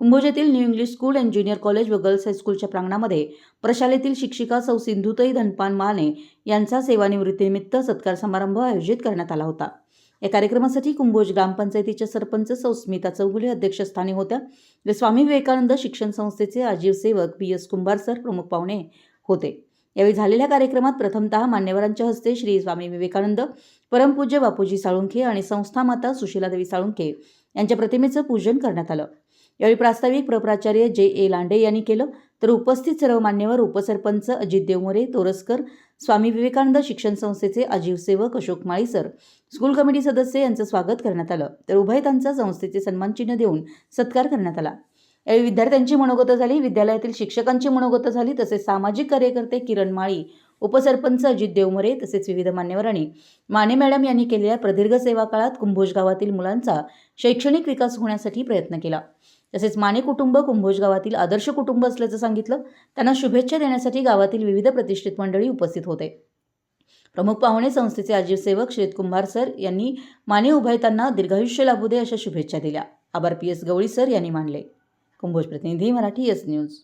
कुंभोजेतील New English School and junior college व girls हायस्कूलच्या प्रांगणामध्ये प्रशालेतील शिक्षिका सौ सिंधुताई धनपान माने यांचा सेवानिवृत्तीनिमित्त सत्कार समारंभ आयोजित करण्यात आला होता. या कार्यक्रमासाठी कुंभोज ग्रामपंचायतीच्या सरपंच सौ स्मिता चौगुले अध्यक्षस्थानी होत्या व स्वामी विवेकानंद शिक्षण संस्थेचे आजीव सेवक बी एस कुंभार सर प्रमुख पाहुणे होते. यावेळी झालेल्या कार्यक्रमात प्रथमतः मान्यवरांच्या हस्ते श्री स्वामी विवेकानंद परमपूज्य बापूजी साळुंखे आणि संस्था माता सुशीलादेवी साळुंखे यांच्या प्रतिमेचं पूजन करण्यात आलं. यावेळी प्रास्ताविक प्रप्राचार्य जे ए लांडे यांनी केलं. तर उपस्थित सर्व मान्यवर उपसरपंच अजित देवमोरे तोरसकर स्वामी विवेकानंद शिक्षण संस्थेचे आजीव सेवक अशोक माळीसर स्कूल कमिटी सदस्य यांचं स्वागत करण्यात आलं. तर उभयतांचा संस्थेचे सन्मानचिन्ह देऊन सत्कार करण्यात आला. यावेळी विद्यार्थ्यांची मनोगत झाली विद्यालयातील शिक्षकांची मनोगत झाली तसेच सामाजिक कार्यकर्ते किरण माळी उपसरपंच अजित देवमोरे तसेच विविध मान्यवरांनी माने मॅडम यांनी केलेल्या प्रदीर्घ सेवा काळात कुंभोज गावातील मुलांचा शैक्षणिक विकास होण्यासाठी प्रयत्न केला. तसेच माने कुटुंब कुंभोज गावातील आदर्श कुटुंब असल्याचं सांगितलं त्यांना शुभेच्छा देण्यासाठी गावातील विविध प्रतिष्ठित मंडळी उपस्थित होते. प्रमुख पाहुणे संस्थेचे आजीवसेवक श्रीत कुंभार सर यांनी माने उभयतांना दीर्घायुष्य लाभू दे अशा शुभेच्छा दिल्या. आभार पी एस गवळी सर यांनी मानले. कुंभोज प्रतिनिधी मराठी एस न्यूज.